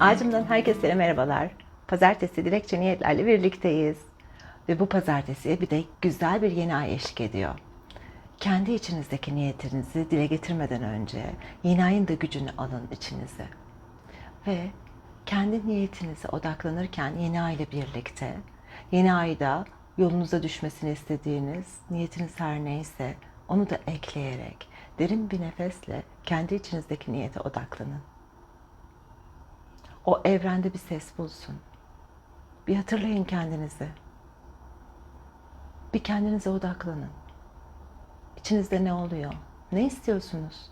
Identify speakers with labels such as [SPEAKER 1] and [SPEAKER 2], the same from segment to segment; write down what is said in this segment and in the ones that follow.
[SPEAKER 1] Ağacımdan herkese merhabalar. Pazartesi dilekçe niyetlerle birlikteyiz. Ve bu pazartesi bir de güzel bir yeni ay eşlik ediyor. Kendi içinizdeki niyetinizi dile getirmeden önce yeni ayın da gücünü alın içinize. Ve kendi niyetinize odaklanırken yeni ay ile birlikte yeni ayda yolunuza düşmesini istediğiniz niyetiniz her neyse onu da ekleyerek derin bir nefesle kendi içinizdeki niyete odaklanın. O evrende bir ses bulsun. Bir hatırlayın kendinizi. Bir kendinize odaklanın. İçinizde ne oluyor? Ne istiyorsunuz?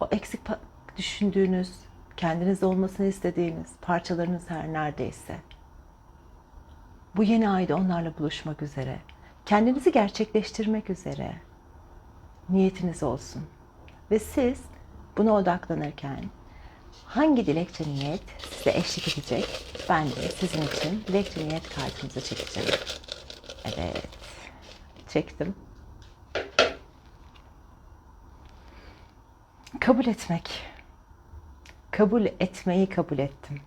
[SPEAKER 1] O eksik düşündüğünüz, kendinizde olmasını istediğiniz parçalarınız her neredeyse. Bu yeni ayda onlarla buluşmak üzere, kendinizi gerçekleştirmek üzere niyetiniz olsun. Ve siz buna odaklanırken hangi dilekçe niyet size eşlik edecek? Ben de sizin için dilekçe niyet kartınızı çekeceğim. Evet. Çektim. Kabul etmek. Kabul etmeyi kabul ettim.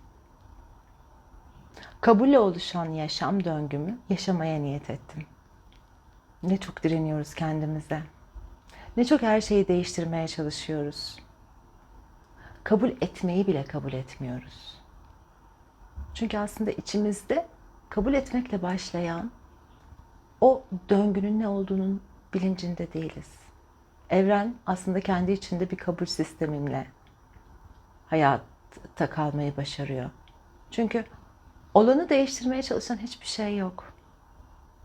[SPEAKER 1] Kabulle oluşan yaşam döngümü yaşamaya niyet ettim. Ne çok direniyoruz kendimize. Ne çok her şeyi değiştirmeye çalışıyoruz. Kabul etmeyi bile kabul etmiyoruz. Çünkü aslında içimizde kabul etmekle başlayan o döngünün ne olduğunun bilincinde değiliz. Evren aslında kendi içinde bir kabul sistemimle hayatta kalmayı başarıyor. Çünkü olanı değiştirmeye çalışan hiçbir şey yok.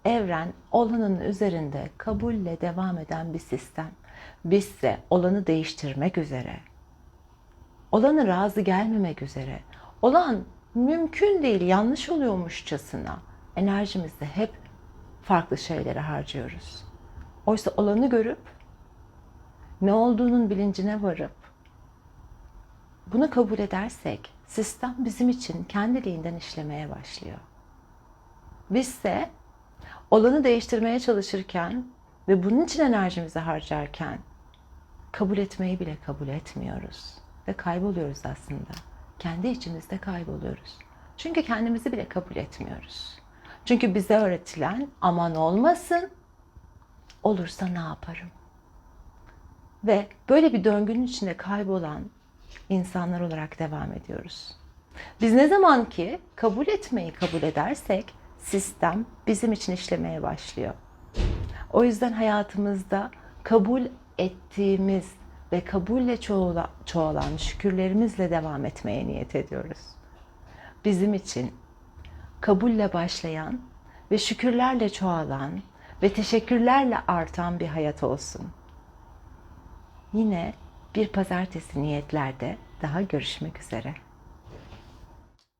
[SPEAKER 1] Evren olanın üzerinde kabulle devam eden bir sistem. Bizse olanı değiştirmek üzere, olanı razı gelmemek üzere, olan mümkün değil, yanlış oluyormuşçasına enerjimizi hep farklı şeylere harcıyoruz. Oysa olanı görüp ne olduğunun bilincine varıp bunu kabul edersek sistem bizim için kendiliğinden işlemeye başlıyor. Bizse olanı değiştirmeye çalışırken ve bunun için enerjimizi harcarken kabul etmeyi bile kabul etmiyoruz ve kayboluyoruz aslında. Kendi içimizde kayboluyoruz. Çünkü kendimizi bile kabul etmiyoruz. Çünkü bize öğretilen aman olmasın, olursa ne yaparım? Ve böyle bir döngünün içinde kaybolan insanlar olarak devam ediyoruz. Biz ne zaman ki kabul etmeyi kabul edersek sistem bizim için işlemeye başlıyor. O yüzden hayatımızda kabul ettiğimiz ve kabulle çoğalan şükürlerimizle devam etmeye niyet ediyoruz. Bizim için kabulle başlayan ve şükürlerle çoğalan ve teşekkürlerle artan bir hayat olsun. Yine bir pazartesi niyetlerde daha görüşmek üzere.